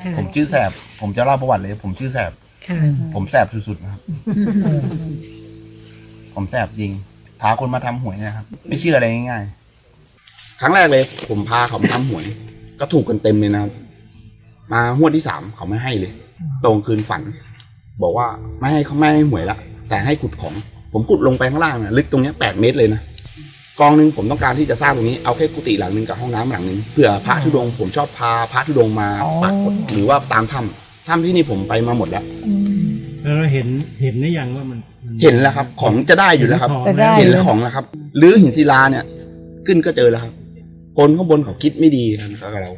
ค่ะผมชื่อแสบ ผมจะเล่าประวัติเลย ผมชื่อแสบ ค่ะผมแสบสุดๆนะครับ ผมแสบจริงพาคนมาทำหวยเนะครับ ไม่เชื่ออะไรง่ายๆ ครั้งแรกเลย ผมพาเขามาทำหวย ก็ถูกกันเต็มเลยนะครับ มาหวดที่สามเขาไม่ให้เลย ตรงคืนฝัน บอกว่าไม่ให้เขาไม่ให้หวยละแต่ให้ขุดของ ผมขุดลงไปข้างล่างนะลึกตรงเนี้ยแปดเมตรเลยนะ กองหนึ่งผมต้องการที่จะสร้างตรงนี้เอาแค่กุฏิหลังหนึ่งกับห้องน้ำหลังหนึ่งเพื่อพระธุดงค์ผมชอบพาพระธุดงค์มาอ๋อ ปรากฏหรือว่าตามถ้ำถ้ำที่นี่ผมไปมาหมดแล้วแล้วเราเห็นเห็นได้ยังว่ามันมัเห็นแล้วครับ ของจะได้อยู่แล้วครับ ของจะได้ เห็นแล้วของแล้วครับหรือหินศิลาเนี่ย ขึ้นก็เจอแล้วครับ คนข้างบนเขาคิดไม่ดีกันกับเรา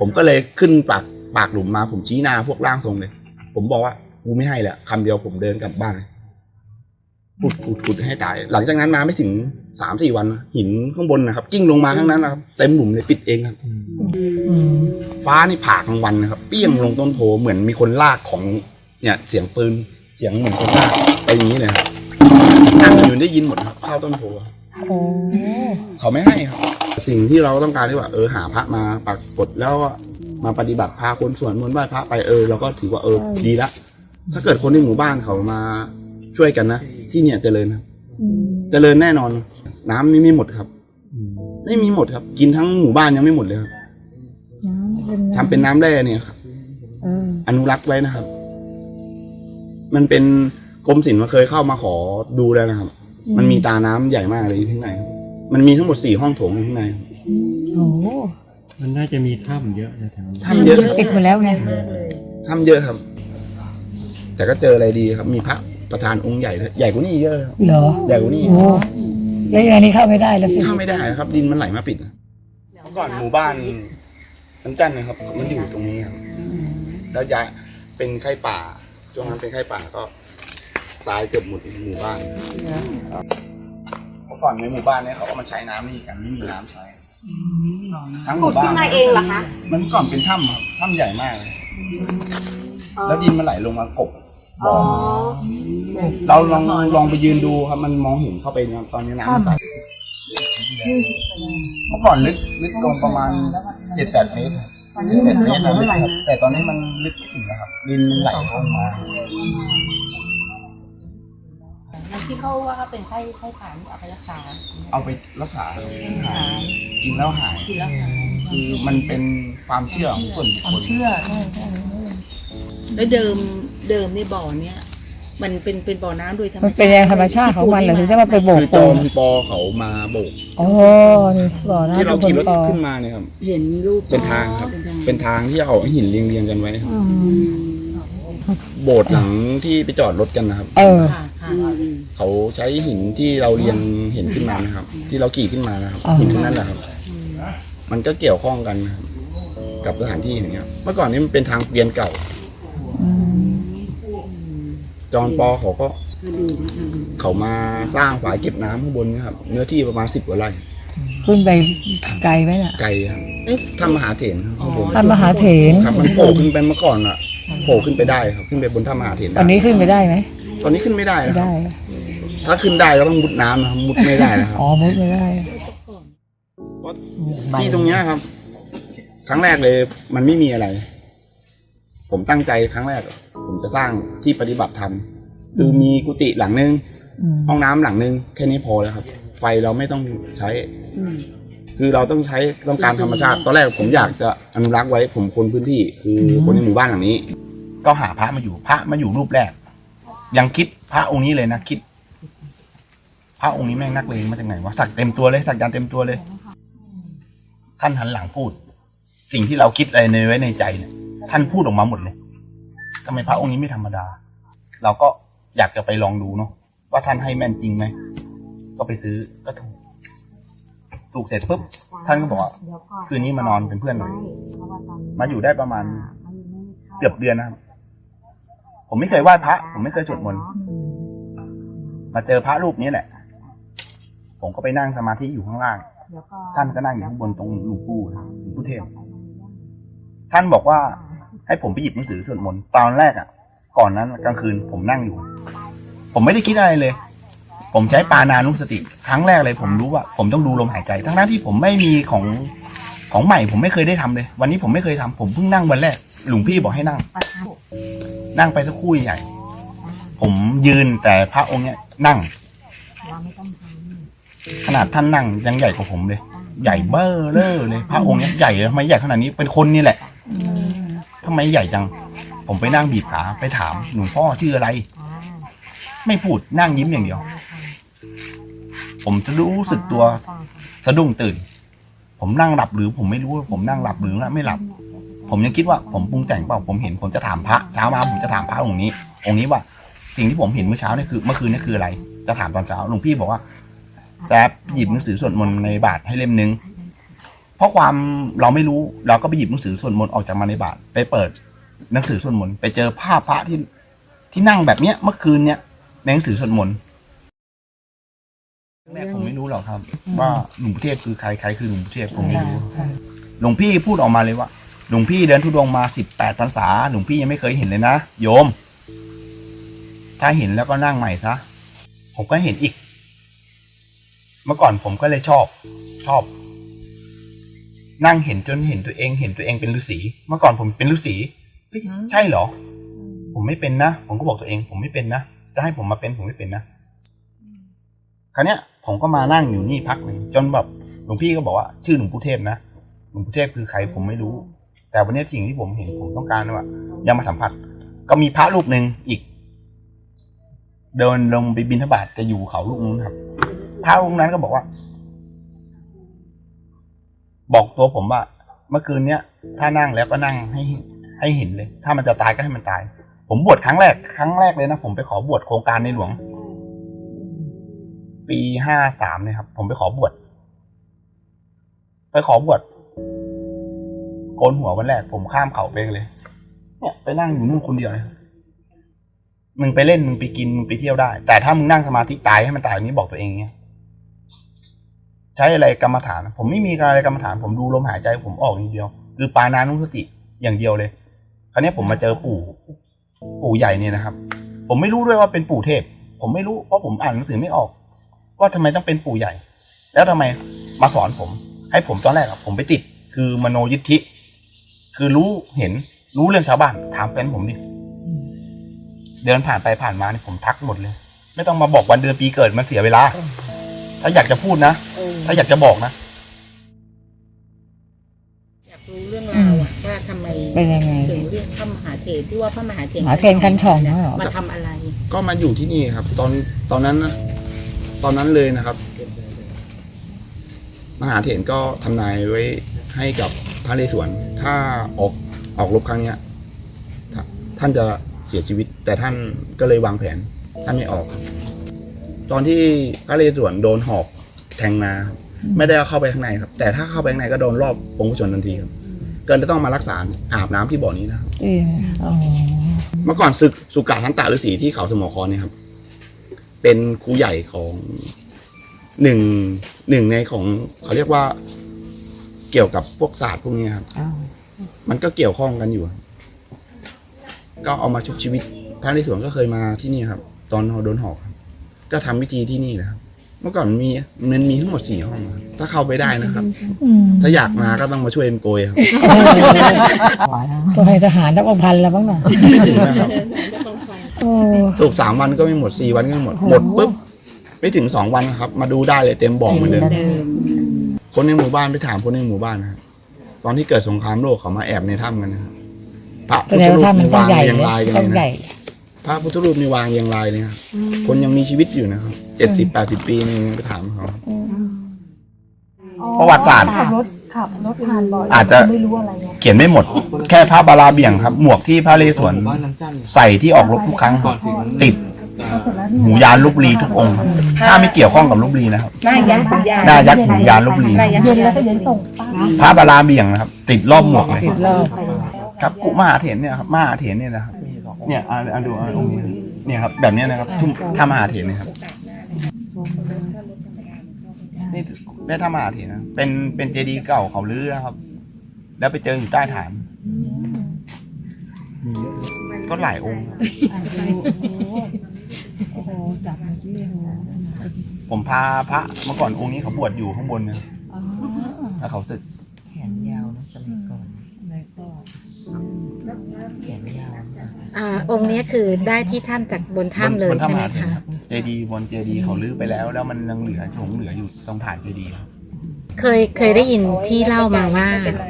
ผมก็เลยขึ้นปากปากหลุมมา ผมชี้หน้าพวกร่างทรงเลย ผมบอกว่ากูไม่ให้แหละคำเดียวผมเดินกลับบ้านเลย ขุดขุดขุดให้ตาย หลังจากนั้นมาไม่ถึงสามสี่วันนะหินข้างบนนะครับ กิ้งลงมาข้างนั้นนะครับเต็มหลุมเลยปิดเองครับอืมฟ้านี่ผ่ากลางวันนะครับ เปี้ยงลงต้นโพเหมือนมีคนลากของเนี่ยเสียงปืนเสียงเหมือนคนลากไปอย่างนี้เลยครับนั่งอยู่ได้ยินหมดครับเข้าต้นโพครับโอ้เขาไม่ให้ครับ สิ่งที่เราต้องการที่ว่า เออหาพระมาปรากฏแล้วก็มาปฏิบัติพาคนสวนมนต์ไหว้พระไปเออเราก็ถือว่าเออดีละถ้าเกิดคนในหมู่บ้านเขามาช่วยกันนะ ที่เนี่ยเจริญครับ เจริญแน่นอน น้ำนี่ไม่หมดครับอืมไม่มีหมดครับ กินทั้งหมู่บ้านยังไม่หมดเลยครับทำเป็นน้ำแร่เนี่ยครับอนุรักษ์ไว้นะครับ มันเป็นกรมศิลป์มาเคยเข้ามาขอดูแล้วนะครับ มันมีตาน้ำใหญ่มากเลยอยู่ข้างในครับมันมีทั้งหมดสี่ห้องโถงอยู่ข้างในครับ โอ้มันน่าจะมีถ้ำเยอะนะแถวนั้นถ้ำเยอะ ปิดหมดแล้วไงทำเยอะครับ แต่ก็เจออะไรดีครับ มีพระ ประธานองค์ใหญ่ด้วยใหญ่กว่านี้เยอะครับเหรอใหญ่กว่านี้โอ้แล้วยังไงนี่เข้าไม่ได้แล้วสิเข้าไม่ได้นะครับ ดินมันไหลมาปิดนะเมื่อก่อนหมู่บ้านน้ำจันทร์นะครับ มันอยู่ตรงนี้ครับแล้วย้ายเป็นไข้ป่าช่วงนั้นเป็นไข้ป่าก็ตายเกือบหมดหมู่บ้านเมื่อก่อนในหมู่บ้านเนี่ยเขาก็มาใช้น้ำนี่กันไม่มีน้ำใช้ทั้งหขุมู่ดบ้าขึ้นนมาเองเหรอคะมันก่อนเป็นถ้ำครับถ้ำใหญ่มากเลย แล้วดินมันไหลลงมากบ บ่อ๋ออเราลองลองไปยืนดูครับ มันมองเห็นเข้าไปนะตอนนี้น้ำมันใสเมื่อก่อนลึกลึกลงประมาณเจ็ดแปดเมตรเจ็ดแปดเมตรนะลึกครับแต่ตอนนี้มันลึกไม่ถึงแล้วครับดินมันไหลลงมา ที่เขาว่าเขาเป็นไข้ไข้ผ่านเอาไปรักษาเอาไปรักษาหายกินแล้วหาย กินแล้วหายคือมันเป็นความเชื่อของส่วนบุคคล เชื่อใช่ใช่ แล้วเดิม เดิมในบ่อเนี้ยมันเป็นเป็นบ่อน้ำโดยธรรมมันชาติเป็นยังธรรมชาติของมันเหรอถึงจะมาไปโบกคือปูจอมนปอเขามาโบก โอ้นี่บ่อน้ำที่เราเป็นขี่รถปอขึ้นมาเนี่ยครับ เห็นรูปเป็นทางครับ เป็นทางเป็นทางที่เอาหินเรียงเรียงๆกันไว้ครับ อืมโบสถ์หลังที่ไปจอดรถกันนะครับ เออ ค่ะค่ะเขาใช้หินที่เราเรียงเห็นขึ้นมานะครับ ที่เราขี่ขึ้นมานะครับอ๋อ หินพวกนั้นแหละครับ มันก็เกี่ยวข้องกันนะครับกับสถานที่อย่างเงี้ย เมื่อก่อนนี้มันเป็นทางเกวียนเก่า อืม จอนปอเขาก็เขามาสร้างฝายเก็บน้ำข้างบนนะครับ เนื้อที่ประมาณสิบกว่าไร่ขึ้นไปไกลไหมน่ะ ไกลครับถ้ำมหาเถรครับข้างบนท่านมหาเถรครับมันโผล่ขึ้นไปเมื่อก่อนอะโผล่ขึ้นไปได้ครับขึ้นไปบนถ้ำมหาเถรตได้อนนี้ขึ้นไปได้ไหมตอนนี้ขึ้นไม่ได้ไม่นะครับได้ถ้าขึ้นได้ก็ต้องมุดน้ำนะครับมุดไม่ได้นะครับ อ๋อมุดไม่ได้ ที่ตรงเนี้ยครับ ครั้งแรกเลยมันไม่มีอะไร ผมตั้งใจครั้งแรก ผมจะสร้างที่ปฏิบัติธรรมคือมีกุฏิหลังนึงอืมห้องน้ำหลังนึงแค่นี้พอแล้วครับ ไฟเราไม่ต้องใช้คือเราต้องใช้ต้องการธรรมชาติ ตอนแรกผมอยากจะอนุรักษ์ไว้ ผมคนพื้นที่ คือคนในหมู่บ้านหลังนี้ ก็หาพระมาอยู่พระมาอยู่รูปแรก ยังคิดพระองค์นี้เลยนะคิด พระองค์นี้แม่งนักเลงมาจากไหนวะสักเต็มตัวเลยสักยันต์เต็มตัวเลยท่านหันหลังพูด สิ่งที่เราคิดอะไรในไว้ในใจเนี่ย ท่านพูดออกมาหมดเลยทำไมพระองค์นี้ไม่ธรรมดา เราก็อยากจะไปลองดูเนาะว่าท่านให้แม่นจริงไหมก็ไปซื้อก็ถูกถูกเสร็จปุ๊บท่านก็บอกว่าคืนนี้มานอนเป็นเพื่อนหน่อยมาอยู่ได้ประมาณ เกือบเดือนนะครับผมไม่เคยไหว้พระ ผมไม่เคยสวดมนต์มาเจอพระรูปนี้แหละ ผมก็ไปนั่งสมาธิอยู่ข้างล่าง ท่านก็นั่งอยู่ข้างบนตรงหลวงปู่นะครับหลวงปู่เทพท่านบอกว่า ให้ผมไปหยิบหนังสือสวดมนต์ตอนแรกอะ ก่อนนั้นกลางคืนผมนั่งอยู่ ผมไม่ได้คิดอะไรเลย ผมใช้ปานานุสติ ครั้งแรกเลย ผมรู้ว่า ผมต้องดูลมหายใจ ทั้งนั้นที่ผมไม่มีของของใหม่ ผมไม่เคยได้ทำเลย วันนี้ผมไม่เคยทำผมเพิ่งนั่งวันแรก หลวงพี่บอกให้นั่ง นั่งไปสักคู่ใหญ่ ผมยืนแต่พระองค์เนี้ยนั่ง ขนาดท่านนั่งยังใหญ่กว่าผมเลย ใหญ่เบ้อเลอเลย พระองค์เนี้ยใหญ่ทำไมใหญ่ขนาดนี้เป็นคนนี่แหละ ทำไมใหญ่จัง ผมไปนั่งบีบขาไปถามหลวงพ่อชื่ออะไร ไม่พูดนั่งยิ้มอย่างเดียว ผมจะรู้สึกตัวสะดุ้งตื่น ผมนั่งหลับหรือผมไม่รู้ว่าผมนั่งหลับหรือไม่หลับ ผมยังคิดว่าผมปรุงแต่งเปล่าผมเห็นผมจะถามพระเช้ามาผมจะถามพระองค์นี้ องค์นี้ว่า สิ่งที่ผมเห็นเมื่อเช้านี่คือเมื่อคืนนี่คืออะไร จะถามตอนเช้าหลวงพี่บอกว่าแซบหยิบหนังสือสวดมนต์ในบาทให้เล่มนึง เพราะความเราไม่รู้เราก็ไปหยิบหนังสือสวดมนต์ออกจากมาในบาทไปเปิดหนังสือสวดมนต์ไปเจอภาพพระที่ที่นั่งแบบเนี้ยเมื่อคืนเนี้ยในหนังสือสวดมนต์แรกผมไม่รู้หรอกครับ ว่าหลวงพ่อเทพคือใครใครคือหลวงพ่อเทพผมไม่รู้หลวงพี่พูดออกมาเลยว่าหลวงพี่เดินทุดงค์มาสิบแปดพรรษาหลวงพี่ยังไม่เคยเห็นเลยนะโยม ถ้าเห็นแล้วก็นั่งใหม่ซะผมก็เห็นอีก เมื่อก่อนผมก็เลยชอบ ชอบ นั่งเห็นจนเห็นตัวเอง เห็นตัวเองเป็นฤาษีเมื่อก่อนผมเป็นฤาษีใช่เหรอ ผมไม่เป็นนะ ผมก็บอกตัวเอง ผมไม่เป็นนะ จะให้ผมมาเป็นผมไม่เป็นนะ คราวเนี้ย ผมก็มานั่งอยู่นี่พักหนึ่งจนแบบหลวงพี่ก็บอกว่า ชื่อหลวงปู่เทพนะหลวงปู่เทพคือใครผมไม่รู้ แต่วันนี้สิ่งที่ผมเห็นผมต้องการว่าอยากมาสัมผัส ก็มีพระรูปหนึ่งอีก เดินลงไปบินทบาทจะอยู่เขาลูกนู้นครับพระองค์นั้นก็บอกว่า บอกตัวผมว่า เมื่อคืนเนี้ยถ้านั่งแล้วก็นั่งให้ให้เห็นเลย ถ้ามันจะตายก็ให้มันตาย ผมบวชครั้งแรก ครั้งแรกเลยนะผมไปขอบวชโครงการในหลวง ปีห้าสามเนี่ยครับ ผมไปขอบวชไปขอบวชโกนหัววันแรก ผมข้ามเขาไปเลย เนี่ย ไปนั่งอยู่นู่นคนเดียวเลยมึงไปเล่นมึงไปกินมึงไปเที่ยวได้ แต่ถ้ามึงนั่งสมาธิตายให้มันตายอย่างนี้บอกตัวเองเนี่ย ใช้อะไรกรรมฐาน ผมไม่มีอะไรกรรมฐาน ผมดูลมหายใจผมออกอย่างเดียว คือปานานุสติอย่างเดียวเลย คราวนี้ผมมาเจอปู่ปู่ใหญ่เนี่ยนะครับ ผมไม่รู้ด้วยว่าเป็นปู่เทพ ผมไม่รู้เพราะผมอ่านหนังสือไม่ออก ว่าทำไมต้องเป็นปู่ใหญ่ แล้วทำไมมาสอนผม ให้ผมตอนแรกอะผมไปติด คือมโนยิทธิ คือรู้เห็นรู้เรื่องชาวบ้านถามแฟนผมดิเดินผ่านไปผ่านมานี่ผมทักหมดเลย ไม่ต้องมาบอกวันเดือนปีเกิดมันเสียเวลา ถ้าอยากจะพูดนะ ถ้าอยากจะบอกนะ อยากรู้เรื่องราวอะว่าทำไมเป็นยังไง ถึงเรียกพระมหาเถรที่ว่าพระมหาเถรมหาเถรคันช่องเหรอ มาทำอะไร ก็มาอยู่ที่นี่ครับ ตอนตอนนั้นนะตอนนั้นเลยนะครับ มหาเถรก็ทำนายไว้ให้กับพระนเรศวรถ้าออกออกรบครั้งเนี้ยท่าท่านจะเสียชีวิต แต่ท่านก็เลยวางแผน ท่านไม่ออกครับตอนที่พระนเรศวรโดนหอก แทงมาครับไม่ได้เอาเข้าไปข้างในครับ แต่ถ้าเข้าไปข้างในก็โดนรอบองค์ชนทันทีครับเกินจะต้องมารักษาอาบน้ำที่บ่อนี้นะครับเอออ๋อเมื่อก่อนศึกสุกาทันตะฤาษีที่เขาสมอคอนเนี่ยครับ เป็นครูใหญ่ของหนึ่งหนึ่งในของเขาเรียกว่าเกี่ยวกับพวกศาสตร์พวกนี้ครับอ้าวมันก็เกี่ยวข้องกันอยู่ครับก็เอามาชุบชีวิตพระในสวนก็เคยมาที่นี่ครับ ตอนโดนหอกครับก็ทำพิธีที่นี่นะครับเมื่อก่อนมีมันมีทั้งหมดสี่ห้องครับถ้าเข้าไปได้นะครับอืมถ้าอยากมาก็ต้องมาช่วยกันโกยครับตัวให้ทหารนับประพันธ์แล้วบ้างน่ะไม่ถึงนะครับโอ้สูบสามวันก็ไม่หมดสี่วันก็ไม่หมดหมดปุ๊บไม่ถึงสองวันครับ มาดูได้เลยเต็มบ่อเหมือนเดิมเดิมคนในหมู่บ้านไปถามคนในหมู่บ้านนะครับตอนที่เกิดสงครามโลกเขามาแอบในถ้ำกันนะครับพระแสดงว่าถ้ามันต้องใหญ่เรียงเลยรายกันต้องเลยใหญ่นะ พระพุทธรูปมีวางเรียงรายเลยครับคนยังมีชีวิตอยู่นะครับเจ็ดสิบแปดสิบปีนี่ยังไปถามเขาครับประวัติศาสตร์ ขับรถขับรถผ่านบ่อยอาจจะ ไม่รู้อะไรไงเขียนไม่หมด แค่พระบาราเบี่ยงครับ หมวกที่พระเลสวนใส่ที่ออกรบทุกครั้งครับติดหูยานลบบุรีทุกองค์ครับถ้าไม่เกี่ยวข้องกับลบบุรีนะครับ หน้ายักษ์ปัญญาหน้ายักษ์หูยานลบบุรีหน้ายักษ์เย็นแล้วก็เย็นส่งป้าพระบาราเบี่ยงนะครับ ติดรอบหมวกเลยสิบรอบครับกุมหาเถรเนี่ยครับมหาเถรเนี่ยนะครับ เนี่ยอ่าอ่าดูอ่าองค์นี้เนี่ยครับแบบเนี้ยนะครับทุ่มถ้ามหาเถรเนะครับนี่ได้ถ้ามหาเถรนะเป็นเป็นเจดีย์เก่าเขาลื้อนะครับ แล้วไปเจออยู่ใต้ฐาน ก็หลายองค์ครับผมพาพระเมื่อก่อนองค์นี้เขาบวชอยู่ข้างบนนะแล้วเขาศึกนยาวนะสมัยก่อน แขนยาวมากอ่าองค์เนี้ยคือได้ที่ถ้ำจากบนถ้ำเลยบนใช่ไหมถ้ำคะครับเจดีบนเจดีเขาลื้อไปแล้ว แล้วมันยังเหลือหลงเหลืออยู่ตรงฐานเจดีครับเคยเคยได้ยินที่เล่ามาว่า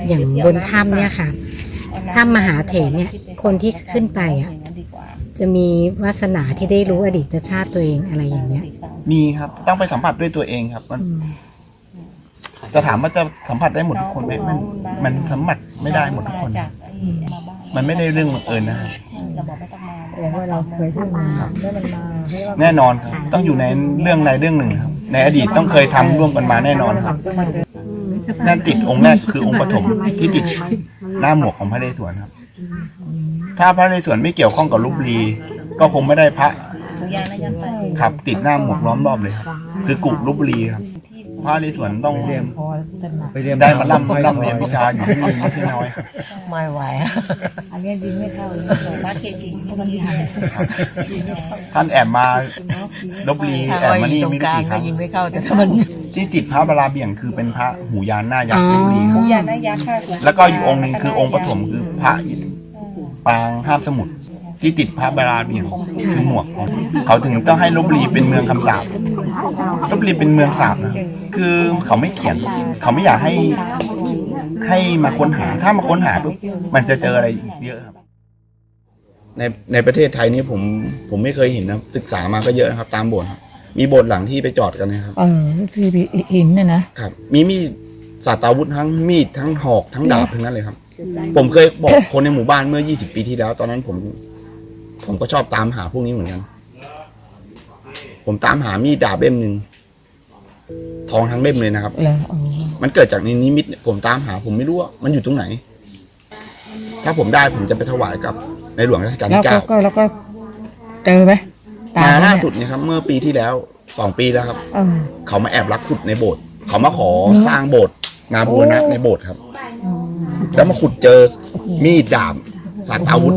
อย่างบนถ้ำเนี่ยค่ะ ถ้ำมหาเถรเนี่ยคนที่ขึ้นไปอะจะมีวาสนาที่ได้รู้อดีตชาติตัวเองอะไรอย่างเงี้ยมีครับต้องไปสัมผัสด้วยตัวเองครับ มันอืมจะถามว่าจะสัมผัสได้หมดทุกคนไหมมันมันสัมผัสไม่ได้หมดทุกคน มันไม่ได้เรื่องบังเอิญนะครับแสดงว่าเราเคยทำงานแล้วมันมาให้ว่าแน่นอนครับ ต้องอยู่ในเรื่องใดเรื่องหนึ่งครับ ในอดีตต้องเคยทำร่วมกันมาแน่นอนครับนั่นติดองค์แรกคือองค์ปฐมที่ติดหน้าหมวกของพระนเรศวรครับ ถ้าพระนเรศวรไม่เกี่ยวข้องกับลบบุรีก็คงไม่ได้พระครับติดหน้าหมวกล้อมรอบเลยครับ คือกุลบบุรีครับ พระนเรศวรต้องไปเรียนพอจะหนักไปเรียนได้มาล่ำล่ำเรียนวิชาอยู่ที่นี่ไม่ใช่น้อยครับไม่ไหวอะอันเนี้ยยิงไม่เข้าเลยบ้านเคจิเพราะมันยิงท่านแอบมาลบบุรีถ้าแอบว่ามายิงนี่ตรงไม่กรู้ลางกี่คก็รั้งยิงไม่เข้าแต่ถ้ามันที่ติดพระบาราเบี่ยงคือเป็นพระหูยานหน้ายักษ์ลบบุรีครับยานายักษ์ค่ะแล้วก็อยู่องค์หนึงคือองค์ปฐมคือพระปางห้ามสมุทรที่ติดพระบาราเบี่ยงคือหมวกของเขาถึงต้องให้ลบบุรีเป็นเมืองคำสาป ลบบุรีเป็นเมืองสาปนะคือเขาไม่เขียน เขาไม่อยากให้ให้มาค้นหาถ้ามาค้นหาปุ๊บมันจะเจออะไรเยอะครับ ในในประเทศไทยนี่ผมผมไม่เคยเห็นนะศึกษามาก็เยอะนะครับ ตามโบสถ์ครับมีโบสถ์หลังที่ไปจอดกันนะครับ เออที่หินเนี่ยนะครับ มีมีดสาตราวุธทั้งมีดทั้งหอกทั้งดาบทั้งนั้นเลยครับ ผมเคยบอกคนในหมู่บ้านเมื่อ 20 ปีที่แล้ว ตอนนั้นผม ผมก็ชอบตามหาพวกนี้เหมือนกัน ผมตามหามีดดาบเล่มหนึ่งทองทั้งเล่มเลยนะครับ เหรออ๋อมันเกิดจากในนิมิตเนี่ยผมตามหา ผมไม่รู้ว่ามันอยู่ตรงไหน ถ้าผมได้ผมจะไปถวายกับในหลวงรัชกาลแล้วที่ก็เก้าก็แล้วก็เจอไหมตมาไหล่าเนี่ยสุดเนี่ยครับ เมื่อปีที่แล้วสองปีแล้วครับ เออ เขามาแอบลักขุดในโบสถ์เขามาขอสร้างโบสถ์มาบูรณะในโบสถ์ครับ แล้วมาขุดเจอมีดดาบ สาตราวุธ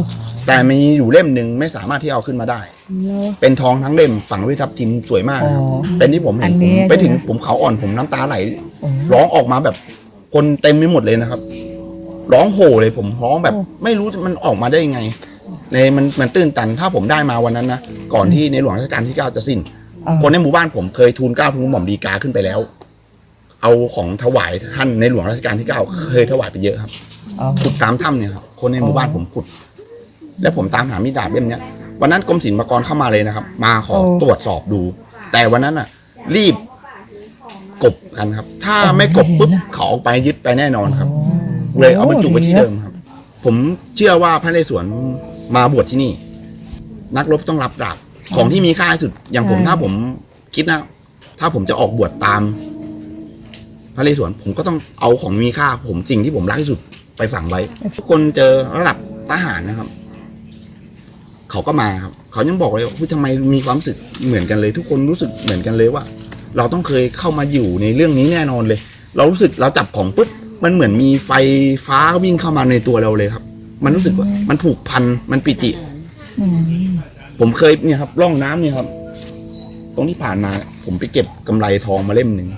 แต่มีอยู่เล่มหนึ่งไม่สามารถที่เอาขึ้นมาได้แล้วเป็นทองทั้งเล่มฝังด้วยทับทิมสวยมากอ๋อครับเป็นที่ผมอัเห็นนผนี้มไปถึงใช่ไหมผมเขาอ่อนผมน้ำตาไหลโอ้ร้องออกมาแบบคนเต็มไปหมดเลยนะครับ ร้องโห่เลยผมร้องแบบ ไม่รู้มันออกมาได้ยังไง ในมันมันตื้นตันถ้าผมได้มาวันนั้นนะก่อนที่ในหลวงรัชกาลที่เก้าจะสิ้นเออคนในหมู่บ้านผมเคยทูลเกล้าทูลหม่อมดีกาขึ้นไปแล้ว เอาของถวายท่านในหลวงรัชกาลที่เก้าเคยถวายไปเยอะครับอ๋อ ขุดตามถ้ำเนี่ยครับคนในหมู่บ้านผมขุด แล้วผมตามหามีดดาบเล่มเนี้ยวันนั้นกรมศิลปากรเข้ามาเลยนะครับ มาขอตรวจสอบดู แต่วันนั้นอะ รีบกบกันครับ ถ้าไม่กบปุ๊บเขาเอาไปยึดไปแน่นอนครับ เลยเอาบรรจุไว้ที่เดิมครับ ผมเชื่อว่าพระนเรศวรมาบวชที่นี่ นักรบต้องรับดาบของที่มีค่าที่สุด อย่างผมถ้าผมคิดนะ ถ้าผมจะออกบวชตาม พระนเรศวรผมก็ต้องเอาของมีค่า ผมสิ่งที่ผมรักที่สุด ไปฝังไว้ ทุกคนเจอระดับทหารนะครับ เขาก็มาครับ เขายังบอกเลยว่าทำไมมีความรู้สึกเหมือนกันเลย ทุกคนรู้สึกเหมือนกันเลยว่า เราต้องเคยเข้ามาอยู่ในเรื่องนี้แน่นอนเลย เรารู้สึกเราจับของปุ๊บมันเหมือนมีไฟฟ้าวิ่งเข้ามาในตัวเราเลยครับ มันรู้สึกว่า มันผูกพันมันปิติ ผมเคยเนี่ยครับร่องน้ำเนี่ยครับ ตรงที่ผ่านมา ผมไปเก็บกำไรทองมาเล่มหนึ่ง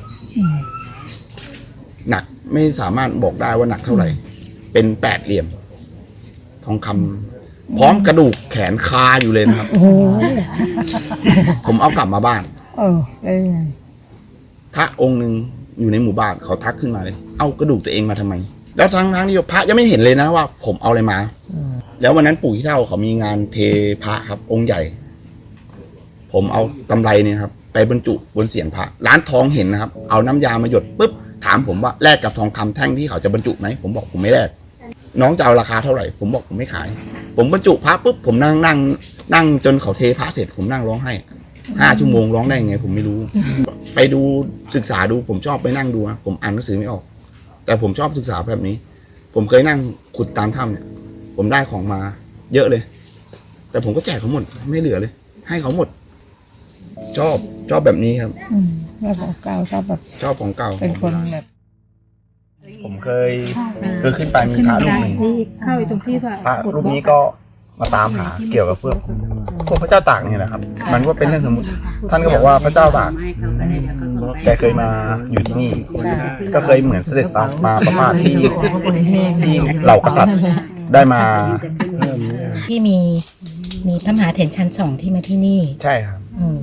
หนักไม่สามารถบอกได้ว่าหนักเท่าไหร่ เป็นแปดเหลี่ยม ทองคำพร้อมกระดูกแขนคาอยู่เลยนะครับ โอ้โหผมเอากลับมาบ้าน เออเอ้ยพระองค์หนึ่งอยู่ในหมู่บ้านเขาทักขึ้นมาเลย เอากระดูกตัวเองมาทำไม แล้วทั้งทั้งที่พระยังไม่เห็นเลยนะว่า ผมเอาอะไรมา แล้ววันนั้นปู่ที่เท่าเขามีงานเทพระครับ องค์ใหญ่ ผมเอากำไรเนี่ยครับ ไปบรรจุบนเสียนพระ ร้านทองเห็นนะครับ เอาน้ำยามาหยดปุ๊บถามผมว่าแลกกับทองคำแท่งที่เขาจะบรรจุไหมผมบอกผมไม่แลก น้องจะเอาราคาเท่าไหร่ ผมบอกผมไม่ขาย ผมบรรจุพระปุ๊บผมนั่งนั่ง นั่งจนเขาเทพระเสร็จผมนั่งร้องไห้ห้าชั่วโมงร้องได้ยังไง ผมไม่รู้ ไปดูศึกษาดูผมชอบไปนั่งดูนะผมอ่านหนังสือไม่ออก แต่ผมชอบศึกษาแบบนี้ ผมเคยนั่งขุดตามถ้ำเนี่ย ผมได้ของมา เยอะเลย แต่ผมก็แจกเขาหมดไม่เหลือเลย ให้เขาหมด ชอบชอบแบบนี้ครับ อืมแล้วของเก่าชอบแบบชอบของเก่าเป็นคนแบบ ผมเคยเคยขึ้นไปมีพระรูปหนึ่งเข้าไปตรงที่ว่าพระรูปนี้ก็มาตามหาเกี่ยวกับเพื่อก็พระเจ้าตากนี่แหละครับ มันก็เป็นเรื่องสมมติ ท่านก็บอกว่าพระเจ้าตากแกเคยมาอยู่ที่นี่ ก็เคยเหมือนเสด็จมามาประมาทที่ที่เหล่ากษัตริย์ได้มา ที่มีมีพระมหาเถรคันสองที่มาที่นี่ ใช่ครับอืม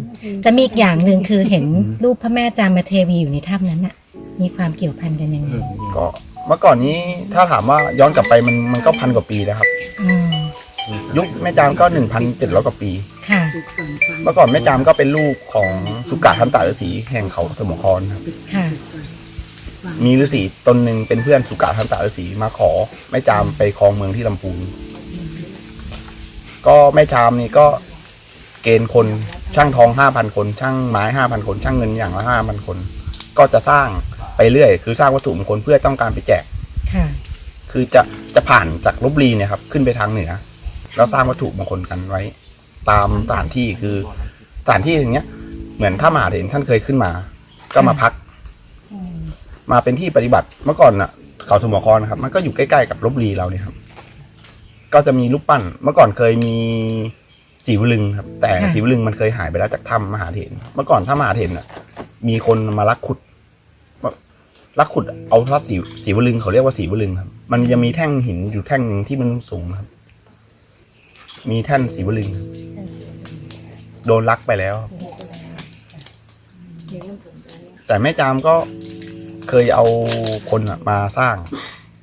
จะมีอีกอย่างหนึ่งคือเห็นรูปพระแม่จามเทวีอยู่ในถ้ำนั้นน่ะ มีความเกี่ยวพันกันยังไงก็เมื่อก่อนนี้ถ้าถามว่าย้อนกลับไปมันมันก็พันกว่าปีแล้วครับ อืมยุคแม่จามก็หนึ่งพันเจ็ดร้อยกว่าปี ค่ะ เมื่อก่อนแม่จามก็เป็นลูกของสุกาทันตะฤาษีแห่งเขาสมุทรครครับ ค่ะ มีฤาษีตนหนึ่งเป็นเพื่อนสุกาทันตะฤาษีมาขอแม่จามไปครองเมืองที่ลำพูน ก็แม่จามนี่ก็เกณฑ์คนช่างทองห้าพันคน ช่างไม้ห้าพันคน ช่างเงินอย่างละห้าพันคน ก็จะสร้าง ไปเรื่อย คือสร้างวัตถุมงคลเพื่อต้องการไปแจก ค่ะ คือจะจะผ่านจากลบบุรีเนี่ยครับขึ้นไปทางเหนือแล้วสร้างวัตถุมงคลกันไว้ ตามสถานที่คือสถานที่อย่างเงี้ย เหมือนถ้ามหาเถรท่านเคยขึ้นมา ก็มาพัก มาเป็นที่ปฏิบัติเมื่อก่อนน่ะ เขาสมครนะครับมันก็อยู่ใกล้ๆกับลบบุรีเราเนี่ยครับ ก็จะมีรูปปั้นเมื่อก่อนเคยมีสีวลึงครับ แต่ค่ะ สีวลึงมันเคยหายไปแล้วจากถ้ำมหาเถรเมื่อก่อนถ้ำมหาเถรน่ะ มีคนมาลักขุด ลักขุดเอาพระสีสีวลึงเขาเรียกว่าสีวลึงครับ มันจะมีแท่งหินอยู่แท่งหนึ่งที่มันสูงครับ มีแท่นสีวลึง โดนลักไปแล้วครับแต่แม่จามก็เคยเอาคนอะมาสร้าง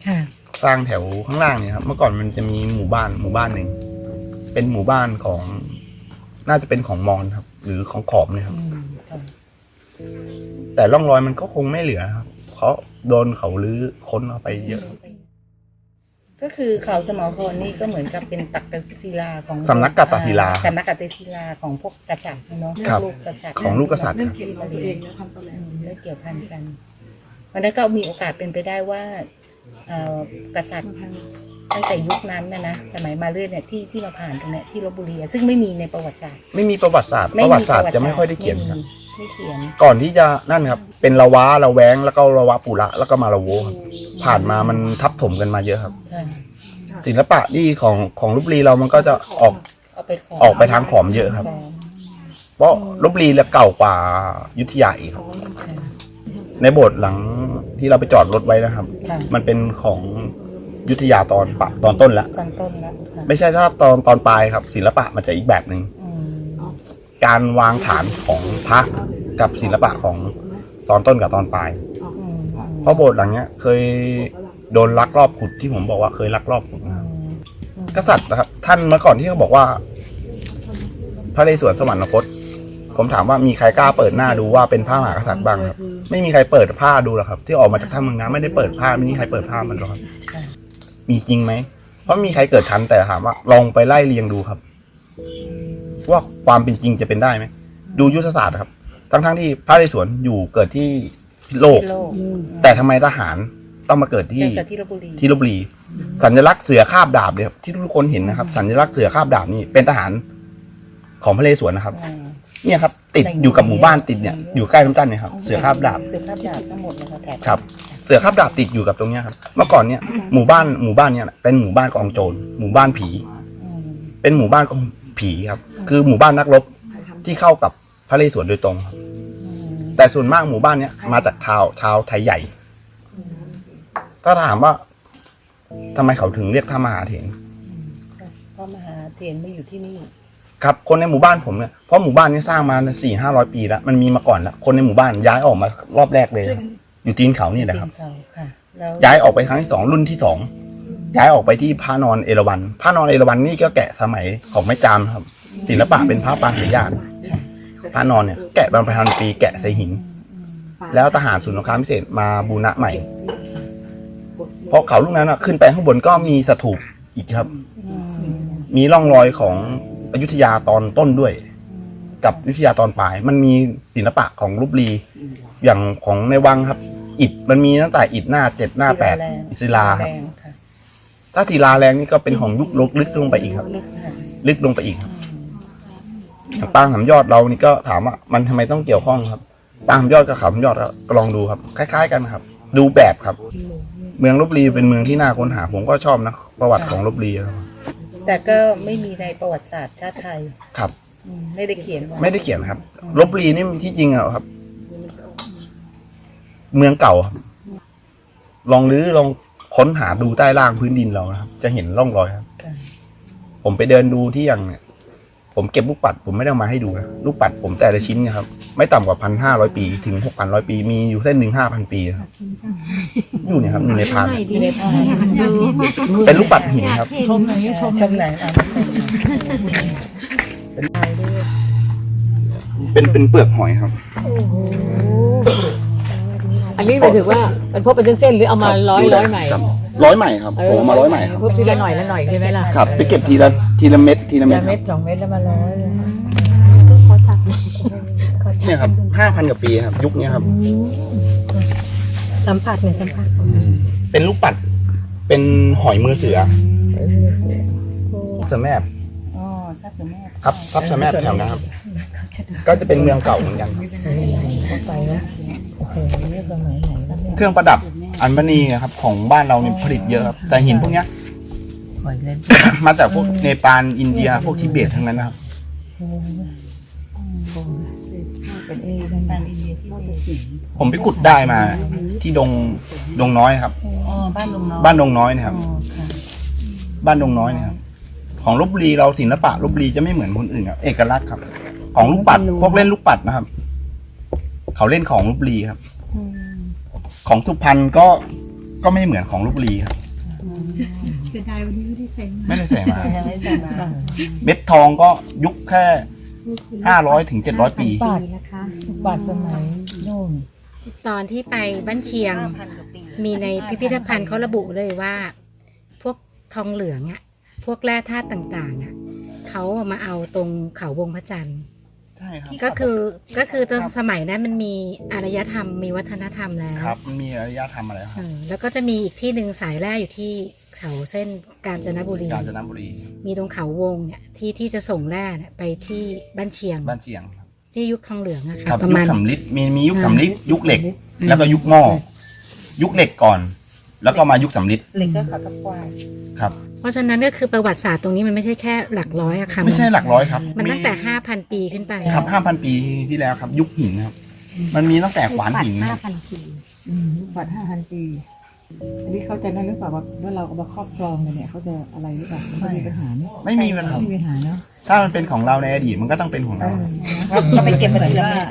ค่ะสร้างแถวข้างล่างเนี่ยครับ เมื่อก่อนมันจะมีหมู่บ้านหมู่บ้านหนึ่งเป็นหมู่บ้านของ น่าจะเป็นของมอญครับ หรือของขอมเนี่ยครับ แต่ร่องรอยมันก็คงไม่เหลือครับ เขาโดนเขาลื้อค้นเอาไปเยอะ ก็คือเขาสมอครนี่ก็เหมือนกับเป็นตักกศิลาของสำนักกัตตศิลาสำนักกัตตศิลาของพวกกษัตริย์เนาะครับลูกกษัตริย์ของลูกกษัตริย์ครับที่มาเรียนอืมแล้วเกี่ยวพันกันวันนั้นก็มีโอกาสเป็นไปได้ว่าเอ่อกษัตริย์ตั้งแต่ยุคนั้นนะนะสมัยมาเรื่อยเนี่ยที่ที่มาผ่านตรงเนี้ยที่ลบบุรีอะซึ่งไม่มีในประวัติศาสตร์ ไม่มีประวัติศาสตร์ประวัติศาสตร์จะไม่ค่อยได้เขียนครับ ไม่มี ไม่เขียนก่อนที่จะนั่นครับ เป็นละวะละแวงแล้วก็ละวะปุระแล้วก็มาละโวครับผ่านมามันทับถมกันมาเยอะครับค่ะศิลปะที่ของของลบบุรีเรามันก็จะออกเอาไปขอออกไปทางขอมเยอะครับขอมเพราะลบบุรีแล้วเก่ากว่าอยุธยาอีกครับค่ะในโบสถ์หลังที่เราไปจอดรถไว้นะครับ ค่ะมันเป็นของอยุธยาตอนปะตอนต้นแล้วตอนต้นแล้วค่ะ ไม่ใช่ถ้าตอนตอนปลายครับ ศิลปะมันจะอีกแบบหนึ่งอืม การวางฐานของพระกับศิลปะของตอนต้นกับตอนปลาย เพราะโบสถ์หลังเนี้ย เคยโดนลักลอบขุดที่ผมบอกว่าเคยลักลอบขุดนะครับกษัตริย์นะครับ ท่านเมื่อก่อนที่เขาบอกว่า พระนเรศวรสวรรคต ผมถามว่ามีใครกล้าเปิดหน้าดูว่าเป็นพระมหากษัตริย์บ้างครับ ไม่มีใครเปิดผ้าดูหรอกครับ ที่ออกมาจากถ้ำเมืองน้ำไม่ได้เปิดผ้าไม่มีใครเปิดผ้ามันหรอกครับมีจริงไหมเพราะมีใครเกิดทันแต่ถามว่า ลองไปไล่เรียงดูครับ ว่าความเป็นจริงจะเป็นได้ไหมดูยุทธศาสตร์ครับ ทั้งทั้งๆที่พระนเรศวรอยู่เกิดที่พิษณุโลกที่โลกแต่ทำไมทหารต้องมาเกิดที่ เกิดที่ลบบุรี ที่ลบบุรีสัญลักษณ์เสือคาบดาบเนี่ยครับที่ทุกคนเห็นนะครับ สัญลักษณ์เสือคาบดาบนี่เป็นทหารของพระนเรศวรนะครับอ่าเนี่ยครับ ติดอยู่กับหมู่บ้านติดเนี่ยอยู่ใกล้น้ำจันเนี่ยครับเสือคาบดาบเสือคาบดาบทั้งหมดเลยค่ะแถบครับ เสือคาบดาบติดอยู่กับตรงเนี้ยครับเมื่อก่อนเนี่ยหมู่บ้านหมู่บ้านเนี่ยเป็นหมู่บ้านกองโจรหมู่บ้านผี อืมเป็นหมู่บ้านของ ผีครับ คือหมู่บ้านนักรบที่เข้ากับพระนเรศวรโดยตรงครับแต่ส่วนมากหมู่บ้านเนี้ยมาจากชาวชาวไทยใหญ่ ถ้าถามว่าทำไมเขาถึงเรียกท่ามหาเถรพระมหาเถรมาอยู่ที่นี่ ครับคนในหมู่บ้านผมเนี่ยเพราะหมู่บ้านนี้สร้างมาสี่ห้าร้อยปีแล้วมันมีมาก่อนแล้วคนในหมู่บ้านย้ายออกมารอบแรกเลยครับอยู่ตีนเขานี่แหละครับตีนเขาค่ะแล้วย้ายออกไปครั้งที่สองรุ่นที่สอง ย้ายออกไปที่พระนอนเอราวัณพระนอนเอราวัณนี่ก็แกะสมัยของแม่จามครับ ศิลปะเป็นพระปางสยาติพระนอนเนี่ยแกะบรรพันปีแกะใส่หิน แล้วทหารศูนย์สงครามพิเศษมาบูรณะใหม่เพราะเขาลูกนั้นอะขึ้นไปข้างบนก็มีสถูปอีกครับ มีร่องรอยของอยุธยาตอนต้นด้วย กับอยุธยาตอนปลาย มันมีศิลปะของรูปลีอย่างของในวังครับ อิฐมันมีตั้งแต่อิฐหน้าเจ็ดหน้าแปดศิลาครับ ถ้าศิลาแรงนี่ก็เป็นของยุคลกลึกลงไปอีกครับลึกค่ะลึกลงไปอีกครับอย่างปางหำยอดเรานี่ก็ถามว่ามันทำไมต้องเกี่ยวข้องครับปางหำยอดกับเขาหำยอดก็ลองดูครับ คล้าย ๆ กันครับ ดูแบบครับ เมืองลบบุรีเป็นเมืองที่น่าค้นหา ผมก็ชอบนะประวัติของลบบุรีครับแต่ก็ไม่มีในประวัติศาสตร์ชาติไทยครับอืมไม่ได้เขียนไว้ไม่ได้เขียนครับลบบุรีนี่ที่จริงอะครับ เมืองเก่าครับลองรื้อลอง ค้นหาดูใต้ล่างพื้นดินเรานะครับ จะเห็นร่องรอยครับ ผมไปเดินดูที่อย่างเนี่ย ผมเก็บลูกปัด ผมไม่ได้เอามาให้ดูนะลูกปัดผมแต่ละชิ้นเนะครับ ไม่ต่ำกว่าพันห้าร้อยปี ถึงหกพันร้อยปี มีอยู่เส้นหนึ่งห้าพันปีนะครับอยู่เนี่ยครับอยู่ในพานอยู่ในพานเป็นลูกปัดหินครับ ชมหน่อยชมชมไหนอะไม่ใช่เป็นเป็นเปลือกหอยครับอั นนี้หมายถึงว่ามันพบเป็นเส้นๆหรือเอามาร้อยร้อยใหม่ครับร้อยใหม่ครับผมเอามาร้อยใหม่ครับ พบทีละหน่อยละหน่อยใช่ไหมล่ะครับไปเก็บทีละทีละเม็ดทีละเม็ดยาคเม็รัดบสองเม็ดแล้วมาร้อยเนี่ยครับห้าพันกว่าปีครับ ยุคเนี้ยครับ สัมผัสหนึ่งสัมผัสเป็นลูกปัด เป็นหอยมือเสือเสือแมบอ๋อทราบเสือแม่ครับครับเสือแมบแถวนะครับ ก็จะเป็นเมืองเก่าเหมือนกันครับ ไปแล้ว โอ้โหนี่ตรงไหนไหนแล้วเนี่ยเครื่องประดับอัญมณีนะครับ ของบ้านเราเนี่ยผลิตเยอะครับแต่หินพวกเนี้ย หอยเล่น มาจากพวกเนปาลอินเดียพวกทิเบตทั้งนั้นนะครับเป็นเอเป็นบ้านอินเดียที่เป็นผมไปขุดได้มาที่ดงดงน้อยครับ อ๋อบ้านลุงน้อยบ้านดงน้อยนะครับ อ๋อค่ะบ้านดงน้อยเนะครับของลบบุรีเราศิลปะลบบุรีจะไม่เหมือนคนอื่นครับเอกลักษณ์ครับ ของลูกปัดพวกเล่นลูกปัดนะครับ เขาเล่นของลบบุรีครับอืมของสุพรรณก็ก็ไม่เหมือนของลบบุรีครับ เสียดายวันนี้ไม่ได้เซ็นไม่ได้ใส่มายังไม่ใส่มาเม็ดทองก็ยุคแค่ห้าร้อยถึงเจ็ดร้อยปี บาทบาทสมัยโน่นตอนที่ไปบ้านเชียงห้าพันกว่าปีมีในพิพิธภัณฑ์เขาระบุเลยว่า พวกทองเหลืองอะพวกแร่ธาตุต่างๆอะเขาเอามาเอาตรงเขาวงพระจันทร์ ใช่ครับก็คือก็คือตอนสมัยนั้นมันมีอารยธรรมมีวัฒนธรรมแล้วครับมันมีอารยธรรมอะไรคเอรับอแล้วก็จะมีอีกที่หนึ่งสายแร่อยู่ที่เขาเส้นกาญจนบุรีกาญจนบุรี มีตรงเขาวงเนี่ยที่ที่จะส่งแร่เนี่ยไปที่บ้านเชียงบ้านเชียงครับที่ยุคทองเหลืองอะคค่ะรับประยุมาคณสำลิดมีมียุคสำลิดยุคเหล็ก แล้วก็ยุคหม้อยุคเหล็กก่อน แล้วก็มายุคสำลิดเหล็กก็ขาตะควายครับเพ ราะฉะนั้นก็คือประวัติศาสตร์ตรงนี้มันไม่ใช่แค่หลักร้อยอะค่ะไม่ใช่หลักร้อยครับมันตั้งแต่ห้าพันปีขึ้นไปครับห้าพันปีที่แล้วครับ ยุคหินครับ มันมีตั้งแต่ขวานหินนะครับอืมบาทห้าพันปีอันนี้เขาจะนั่นหรือเปล่าว่าว่าเราเอามาครอบครองกันเนี่ยเขาจะอะไรหรือเปล่าไม่มีปัญหาเนี่ยไม่มีปัญหาไม่มีปัญหาเนาะถ้ามันเป็นของเราในอดีตมันก็ต้องเป็นของเราเราไปเก็บมาทีละเม็ดอะ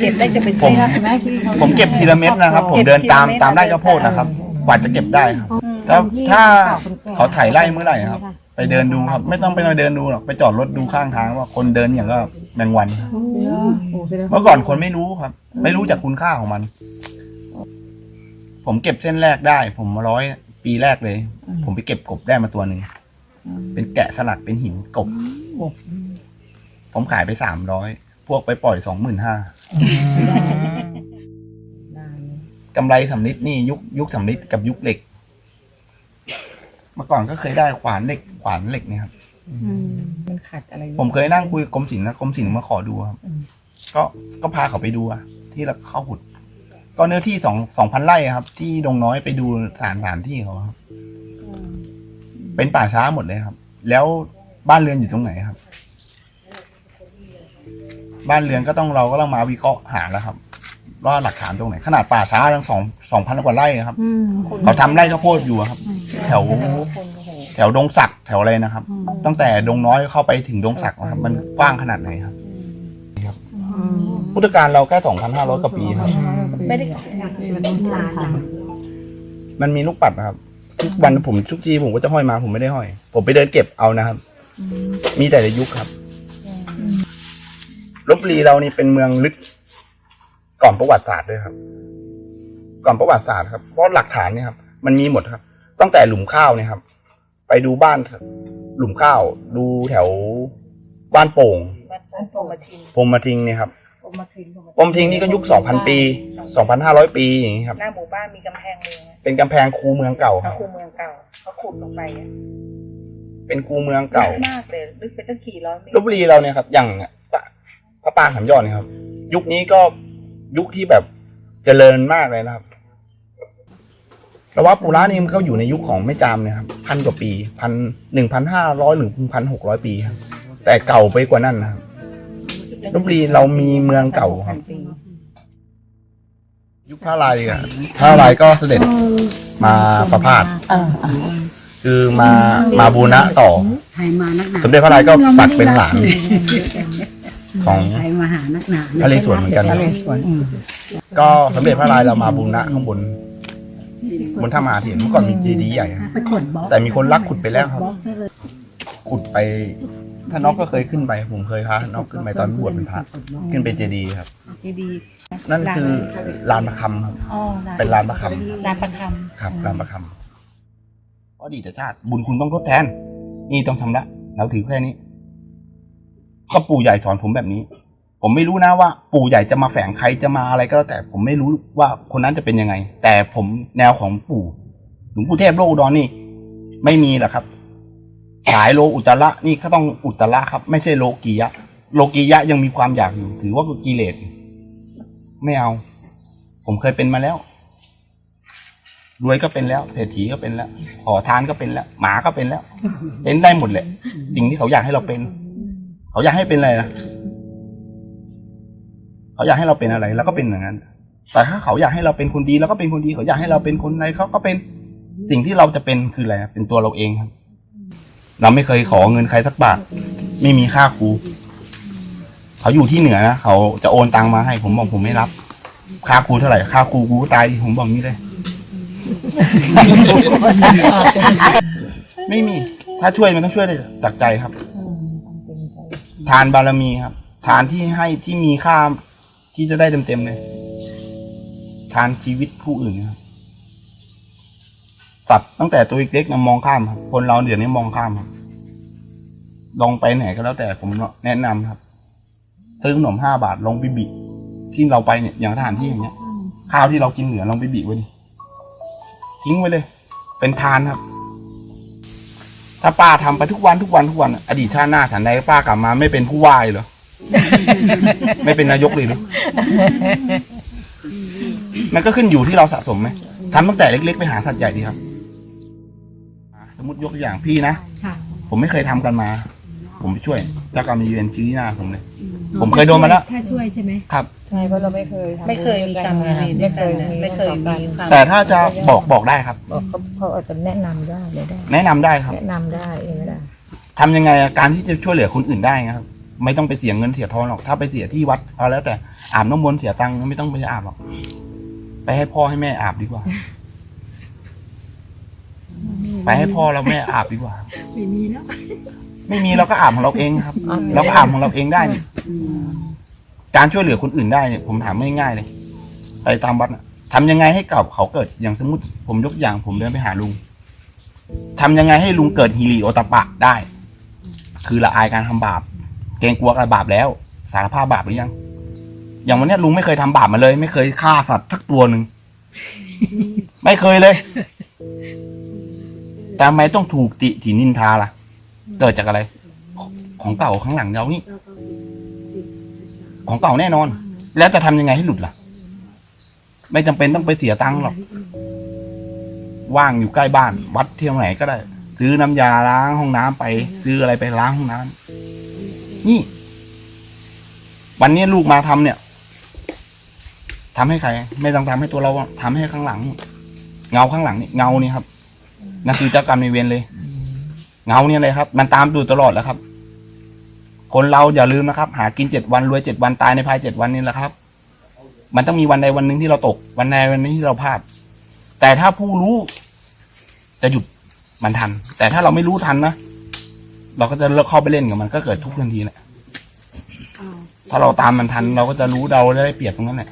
เก็บได้จะเป็นผมเส้นเห็นไหมที่เขาผมเก็บทีละเม็ดนะครับ ผมเดินตามตามไร่ข้าวโพดนะครับ กว่าจะเก็บได้ครับ ถ้าถ้าเขาถ่ายไร่เมื่อไหร่ครับ ไปเดินดูครับ ไม่ต้องไปเดินดูหรอกไปจอดรถดูข้างทางว่าคนเดินอย่างก็แมงวัน โอ้แสดงว่าเมื่อก่อนคนไม่รู้ครับ ไม่รู้จากคุณค่าของมัน ผมเก็บเส้นแรกได้ ผมมาร้อยปีแรกเลย ผมไปเก็บกบได้มาตัวหนึ่งเป็นแกะสลักเป็นหินกบ ผมขายไปสามร้อยพวกไปปล่อยสองหมื่นห้ากำไรสำลิดนี่ยุคยุคสำลิดกับยุคเหล็ก เมื่อก่อนก็เคยได้ขวานเหล็กขวานเหล็กเนี่ยครับมันขัดอะไรผมเคยนั่งคุยกับกรมศิลป์นะกรมศิลป์มาขอดูครับ ก็ก็พาเขาไปดูอะที่เราเข้าขุด ก็เนื้อที่สองสองพันไร่ครับ ที่ดงน้อยไปดูสถานสถานที่เขาครับ เป็นป่าช้าหมดเลยครับ แล้วบ้านเรือนอยู่ตรงไหนครับ บ้านเรือนก็ต้องเราก็ต้องมาวิเคราะห์หาแล้วครับ ว่าหลักฐานตรงไหนขนาดป่าช้าทั้งสองสองพันกว่าไร่ครับเขาทำไร่ข้าวโพดอยู่อะครับ แถว แถวดงสักแถวอะไรนะครับ ตั้งแต่ดงน้อยเข้าไปถึงดงสักนะครับมันกว้างขนาดไหนครับพุทธกาลเราแค่สองพันห้าร้อยกว่าปีครับ ไม่ได้มันมีลูกปัดนะครับ ทุกวันผมทุกทีผมก็จะห้อยมาผมไม่ได้ห้อย ผมไปเดินเก็บเอานะครับ มีแต่ในยุคครับลบบุรีเรานี่เป็นเมืองลึก ก่อนประวัติศาสตร์ด้วยครับ ก่อนประวัติศาสตร์ครับเพราะหลักฐานเนี่ยครับ มันมีหมดครับ ตั้งแต่หลุมข้าวเนี่ยครับ ไปดูบ้านหลุมข้าว ดูแถวบ้านโป่งบ้านโปงมาทินพรหมทิงเนี่ยครับโปงมาทินพรหมทิงนี่ก็ยุคสองพันปีสองพันห้าร้อยปีอย่างนี้ครับ หน้าหมู่บ้านมีกำแพงเมืองอะเป็นกำแพงคูเมืองเก่าคเขารับคูเมืองเก่าเขาขุดลงไปอะเป็นคูเมืองเก่าลึกมากเลยลึกไปตั้งกี่ร้อยเมตรลบบุรีเราเนี่ยครับ อย่างพระพระปรางหันยอดเนี่ยครับ ยุคนี้ก็ ยุคที่แบบเจริญมากเลยนะครับแต่ว่าปูระนี่มันก็อยู่ในยุคของแม่จามเนี่ยครับพันกว่าปีพันหนึ่งพันห้าร้อยหนึ่งพันหกร้อยปีครับ แต่เก่าไปกว่านั้นนะครับลบบุรีเรามีเมืองเก่าครับ ยุคพระลายอะพระลายก็เสด็จมาประพาสคือมามาบูรณะต่อ สมเด็จพระลายก็สักเป็นหลานของ นักหนาพระนเรศวรเหมือนกันนเรศวรก็สมเด็จพระลายเรามาบูรณะข้างบน บนถ้ำมหาเถรเมื่อก่อนมีเจดีย์ใหญ่ครับ ไปกดบล็อกแต่มีคนลักขุดไปแล้วครับ บล็อกซะเลยขุดไปท่านน้องก็เคยขึ้นไป ผมเคยพาท่านน้องขึ้นไปตอนบวชเป็นพระขึ้นไปเจดีย์ครับ เจดีย์นั่นคือลานประคำครับ อ๋อเป็นลานประคลานประคำครับลานประคำอดีตชาติ บุญคุณต้องทดแทน นี่ต้องชำระเราถือแค่นี้ก็ปู่ใหญ่สอนผมแบบนี้ ผมไม่รู้นะว่า ปู่ใหญ่จะมาแฝงใครจะมาอะไรก็แล้วแต่ผมไม่รู้ว่าคนนั้นจะเป็นยังไง แต่ผมแนวของปู่หลวงปู่เทพโลกอุดรนี่ ไม่มีหรอกครับ สายโลอุตระนี่ก็ต้องอุตระครับ ไม่ใช่โลกียะ โลกียะยังมีความอยากอยู่ ถือว่าเป็กิเลสไม่เอา ผมเคยเป็นมาแล้วรวยก็เป็นแล้วเศรษฐีก็เป็นแล้วขอทานก็เป็นแล้ว หมาก็เป็นแล้ว เป็นได้หมดแหละสิ่งที่เขาอยากให้เราเป็น เขาอยากให้เป็นอะไรนะ เขาอยากให้เราเป็นอะไรเราก็เป็นอย่างนั้น แต่ถ้าเขาอยากให้เราเป็นคนดีเราก็เป็นคนดี เขาอยากให้เราเป็นคนอะไรเขาก็เป็นสิ่งที่เราจะเป็นคืออะไรเป็นตัวเราเองครับ เราไม่เคยขอเงินใครสักบาทไม่มีค่าครูเขาอยู่ที่เหนือนะเขาจะโอนตังมาให้ ผมบอกผมไม่รับ ค่าครูเท่าไหร่ค่าครูกูก็ตายดิผมบอกงี้เลย ไม่มี ถ้าช่วยมันต้องช่วยได้จากใจครับ ทานบารมีครับ ทานที่ให้ที่มีค่า ที่จะได้เต็มๆเลยทานชีวิตผู้อื่นครับสัตว์ตั้งแต่ตัวเล็กๆนะมองข้ามครับคนเราเดี๋ยวนี้มองข้ามครับลองไปไหนก็แล้วแต่ผมแนะนำครับ ซื้อขนมห้าบาทลองไปบิที่เราไปเนี่ยอย่างสถานที่อย่างเงี้ย ข้าวที่เรากินเหลือลองไปบิไว้ดิทิ้งไว้เลย เป็นทานครับ ถ้าป้าทำไปทุกวันทุกวันทุกวัน อดีตชาติหน้าฉันใดป้ากลับมา ไม่เป็นผู้ว่ายเหรอ ไม่เป็นนายกเลยเหรอมันก็ขึ้นอยู่ที่เราสะสมไหมทำตั้งแต่เล็กๆไปหาสัตว์ใหญ่ดีครับอะสมมติยกตัวอย่างพี่นะ ค่ะ ผมไม่เคยทำกันมา ผมไปช่วยเจ้ากรรมนายเวรชี้หน้าผมเลย ผมเคยโดนมาแล้ว ถ้าช่วยใช่ไหม ครับ ใช่เพราะเราไม่เคยทำำไม่เคยมีกรรมอะไรไม่เคยไม่เคยมีความแต่ถ้าจะบอกบอกได้ครับ บอกเขาเขาอาจจะแนะนำได้เลยได้ แนะนำได้ครับ แนะนำได้เองไม่ได้ ทำยังไงอะการที่จะช่วยเหลือคนอื่นได้นะครับ ไม่ต้องไปเสียเงินเสียทองหรอก ถ้าไปเสียที่วัดเอาแล้วแต่อาบน้ำมนต์เสียตังค์ไม่ต้องไปอาบหรอก ไปให้พ่อให้แม่อาบดีกว่า ไปให้พ่อแล้วแม่อาบดีกว่า ไม่มีแล้ว ไม่มีเราก็อาบของเราเองครับอาบเราก็อาบของเราเองได้นี่การช่วยเหลือคนอื่นได้เนี่ยผมถามง่ายๆเลย ไปตามวัดน่ะทำยังไงให้กับเขาเกิดอย่างสมมติ ผมยกอย่างผมเดินไปหาลุงทำยังไงให้ลุงเกิดฮิริโอตปปะได้ คือละอายการทำบาป เกรงกลัวการบาปแล้ว สารภาพบาปหรือยัง อย่างวันเนี้ยลุงไม่เคยทำบาปมาเลย ไม่เคยฆ่าสัตว์ทักตัวหนึ่ง ไม่เคยเลย แต่ทำไมต้องถูกติถินินทาล่ะ เกิดจากอะไร ของเก่าข้างหลังเรานี่ ของเก่าแน่นอน แล้วจะทำยังไงให้หลุดล่ะ ไม่จำเป็นต้องไปเสียตังค์หรอก ว่างอยู่ใกล้บ้าน วัดเที่ยวไหนก็ได้ ซื้อน้ำยาล้างห้องน้ำไป ซื้ออะไรไปล้างห้องน้ำ นี่ วันนี้ลูกมาทำเนี่ยทำให้ใคร ไม่ต้องทำให้ตัวเราทำให้ข้างหลัง เงาข้างหลังนี่เงานี่ครับนั่นคือเจ้ากรรมในเวรเลย เงาเนี่ยเลยครับ มันตามดูตลอดแล้วครับ คนเราอย่าลืมนะครับ หากินเจ็ดวันรวยเจ็ดวันตายในภายเจ็ดวันนี้แหละครับ มันต้องมีวันใดวันหนึ่งที่เราตก วันใดวันนึงที่เราพลาด แต่ถ้าผู้รู้ จะหยุดมันทัน แต่ถ้าเราไม่รู้ทันนะ เราก็จะเลิกเข้าไปเล่นกับมันก็เกิดทุกข์ทันทีแหละถ้าเราตามมันทันเราก็จะรู้เราได้เปรียบตรงนั้นแหละ